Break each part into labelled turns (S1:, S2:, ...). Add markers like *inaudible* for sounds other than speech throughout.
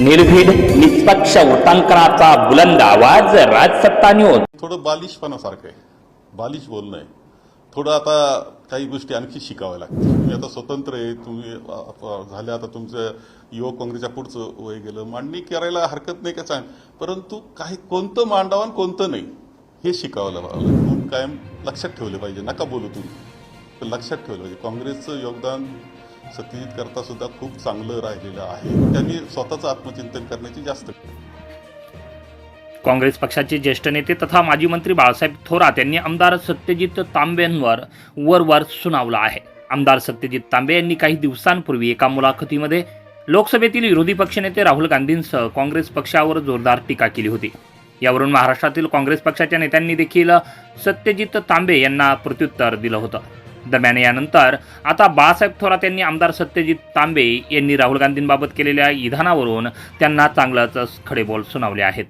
S1: निर्भीड निष्पक्ष वृत्तांकनाचा बुलंद आवाज राजसत्ता न्यूज
S2: थोडं बालिशपणासारखं आहे. बालिश बोलणं आहे. थोडं आता काही गोष्टी आणखी शिकाव्या लागतील. तुम्ही आता स्वतंत्र आहे. तुम्ही झाल्या आता तुमचं युवक काँग्रेसच्या पुढचं वय गेलं. मांडणी करायला हरकत नाही का सांग परंतु काही कोणतं मांडावं आणि कोणतं नाही हे शिकावं लागलं. कायम लक्षात ठेवलं पाहिजे. नका बोलू तुम्ही. लक्षात ठेवलं पाहिजे. काँग्रेसचं योगदान सत्यजित करता सुद्धा खूप चांगलं राहिलेलं आहे. त्यांनी स्वतःचं आत्मचिंतन करण्याची जास्त
S3: काँग्रेस पक्षाचे ज्येष्ठ नेते तथा माजी मंत्री बाळासाहेब थोरात यांनी आमदार सत्यजित तांबेंवर वरवर सुनावलं आहे. आमदार सत्यजित तांबे यांनी काही दिवसांपूर्वी एका मुलाखतीमध्ये लोकसभेतील विरोधी पक्षनेते राहुल गांधींसह काँग्रेस पक्षावर जोरदार टीका केली होती. यावरून महाराष्ट्रातील काँग्रेस पक्षाच्या नेत्यांनी देखील सत्यजित तांबे यांना प्रत्युत्तर दिलं होतं. दरम्यान यानंतर आता बाळासाहेब थोरात यांनी आमदार सत्यजित तांबे यांनी राहुल गांधींबाबत केलेल्या विधानावरून त्यांना चांगलंच खडेबोल सुनावले आहेत.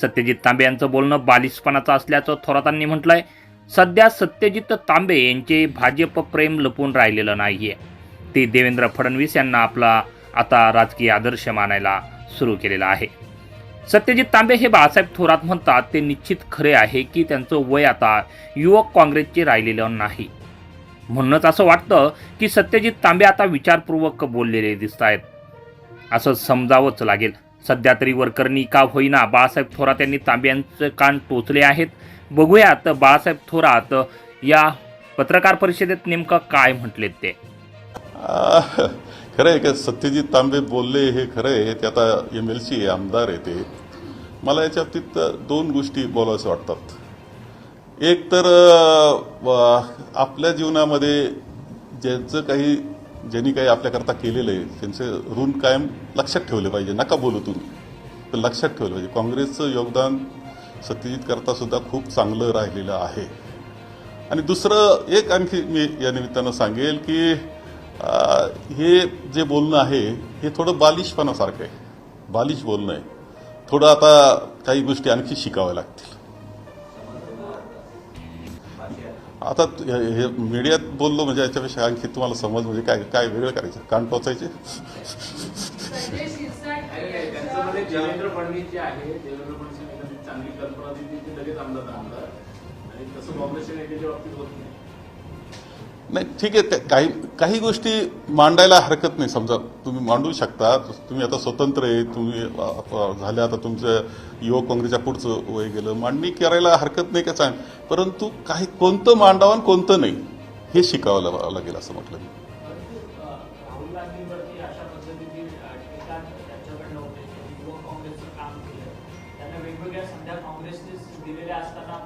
S3: सत्यजित तांबे यांचं बोलणं बालिशपणाचं असल्याचं थोरातांनी म्हटलंय. सध्या सत्यजित तांबे यांचे भाजप प्रेम लपून राहिलेलं नाहीये. ते देवेंद्र फडणवीस यांना आपला आता राजकीय आदर्श मानायला सुरू केलेला आहे. सत्यजित तांबे हे बाळासाहेब थोरात म्हणतात ते निश्चित खरे आहे की त्यांचं वय आता युवक काँग्रेसचे राहिलेलं नाही. म्हणूनच असं वाटतं की सत्यजित तांबे आता विचारपूर्वक बोललेले दिसत आहेत असं समजावंच लागेल. सध्या तरी वरकरणी का होईना बाळासाहेब थोरात यांनी तांब्यांचं कान टोचले आहेत. बघूयात बाळासाहेब थोरात या पत्रकार परिषदेत नेमकं काय म्हटले ते.
S2: खरं आहे का सत्यजित तांबे बोलले हे खरं आहे ते आता एम एल सी आमदार आहे ते. मला याच्या बाबतीत दोन गोष्टी बोलाव्याच्या वाटतात. एक तर आपल्या जीवनामध्ये ज्यांचं काही ज्यांनी काही आपल्याकरता केलेलं आहे त्यांचं ऋण कायम लक्षात ठेवलं पाहिजे. नका बोलू तुम्ही. पण लक्षात ठेवलं पाहिजे. काँग्रेसचं योगदान सत्यजित करता सुद्धा खूप चांगलं राहिलेलं आहे. आणि दुसरं एक आणखी मी या निमित्तानं सांगेल की हे जे बोलणं आहे हे थोडं बालिशपणासारखं आहे. बालिश बोलणं आहे. थोडं आता काही गोष्टी आणखी शिकाव्या लागतील. आता हे हे मीडियात बोललो म्हणजे याच्यापेक्षा आणखी तुम्हाला समज म्हणजे काय काय वेगळं करायचं? कान टोचायचे?
S4: त्यांच्यामध्ये देवेंद्र फडणवीस जे आहे देवेंद्र फडणवीस एखादी चांगली कल्पना दिली ते लगेच आमदार आमदार आणि तसं काँग्रेसच्या नेत्याच्या बाबतीत होत नाही
S2: नाही ठीक आहे त्या- काही काही गोष्टी मांडायला हरकत नाही. समजा तुम्ही मांडू शकता तुम्ही आता स्वतंत्र आहे तुम्ही अ, झाले आता तुमचं युवक काँग्रेसच्या पुढचं वय गेलं मांडणी करायला हरकत नाही का सांग परंतु काही कोणतं मांडावं आणि कोणतं नाही हे शिकावं लागेल असं म्हटलं मी.
S5: वेगवेगळ्या काँग्रेसने दिलेल्या असताना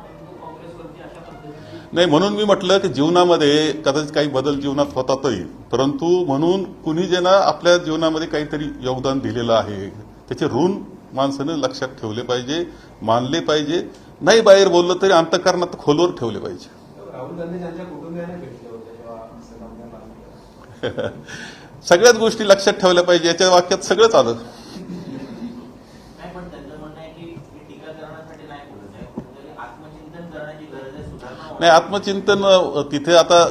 S2: नाही म्हणून मी म्हटलं की जीवनामध्ये कदाचित काही बदल जीवनात होतातही. परंतु म्हणून कुणी ज्यांना आपल्या जीवनामध्ये काहीतरी योगदान दिलेलं आहे त्याचे ऋण माणसानं लक्षात ठेवले पाहिजे मानले पाहिजे. नाही बाहेर बोललं तरी अंतकरणात खोलवर ठेवले पाहिजे. *laughs* सगळ्याच गोष्टी लक्षात ठेवल्या पाहिजे याच्या वाक्यात सगळंच आलं.
S6: नाही आत्मचिंतन करण्याची गरज आहे सुधारणा
S2: नाही आत्मचिंतन अ, तिथे आता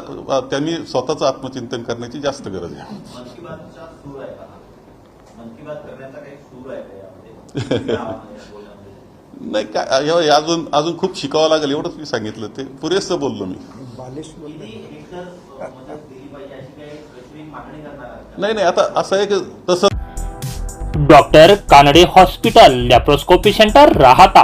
S2: त्यांनी स्वतःचं आत्मचिंतन करण्याची जास्त गरज आहे.
S6: मन की बातचा सूर आहे का? मन की बात करण्याचा काही सूर आहे का यामध्ये? *laughs* या बोलण्यामध्ये?
S2: नाही काय हे अजून अजून खूप शिकावं लागेल एवढंच मी सांगितलं ते. पुरेसं बोललो मी? नाही नाही आता असं आहे की तसं
S3: doctor Kanade hospital laparoscopy centre राहता.